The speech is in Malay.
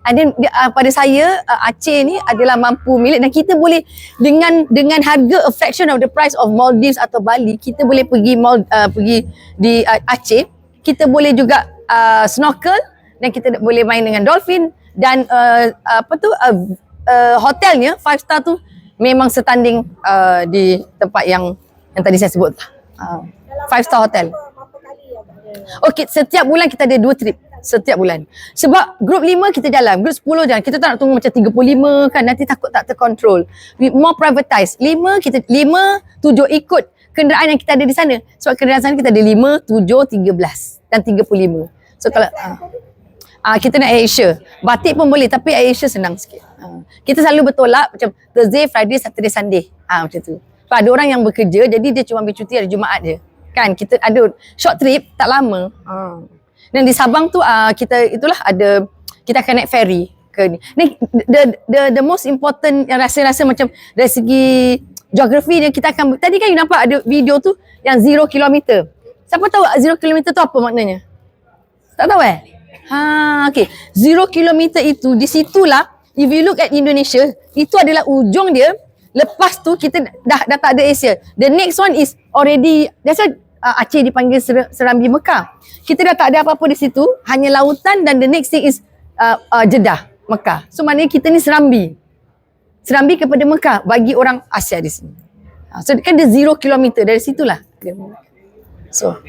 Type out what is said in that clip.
And then uh, pada saya uh, Aceh ni adalah mampu milik. Dan kita boleh dengan dengan harga a fraction of the price of Maldives atau Bali kita boleh pergi Mal, uh, pergi di uh, Aceh. Kita boleh juga uh, snorkel dan kita boleh main dengan dolphin. Dan uh, apa tu uh, uh, hotelnya five star tu memang setanding uh, di tempat yang yang tadi saya sebut uh, five star hotel. Okey, setiap bulan kita ada dua trip. Setiap bulan. Sebab grup lima kita jalan, grup sepuluh jalan. Kita tak nak tunggu macam 35 kan, nanti takut tak terkontrol. We more privatized. Lima kita, lima, tujuh ikut kenderaan yang kita ada di sana. Sebab kenderaan sana kita ada lima, tujuh, tiga belas dan tiga puluh lima. So kalau, ah, Ah kita nak Asia. Batik pun boleh tapi Asia senang sikit. Ah. Kita selalu bertolak macam Thursday, Friday, Saturday, Sunday. Ah macam tu. Sebab ada orang yang bekerja jadi dia cuma ambil cuti hari Jumaat je. Kan kita ada short trip tak lama. Ah. Dan di Sabang tu uh, kita itulah ada kita akan naik ferry ke ni. Ni the the the most important yang rasa-rasa macam dari segi geografi dia kita akan tadi kan you nampak ada video tu yang zero kilometer. Siapa tahu zero kilometer tu apa maknanya? Tak tahu eh? Ha, okay. Zero kilometer itu, di situlah, if you look at Indonesia, itu adalah ujung dia. Lepas tu, kita dah, dah tak ada Asia. The next one is already, that's why uh, Aceh dipanggil Ser- Serambi Mekah. Kita dah tak ada apa-apa di situ, hanya lautan dan the next thing is uh, uh, Jeddah, Mekah. So maknanya kita ni Serambi. Serambi kepada Mekah bagi orang Asia di sini. Ha, so kan dia zero kilometer dari situlah. So,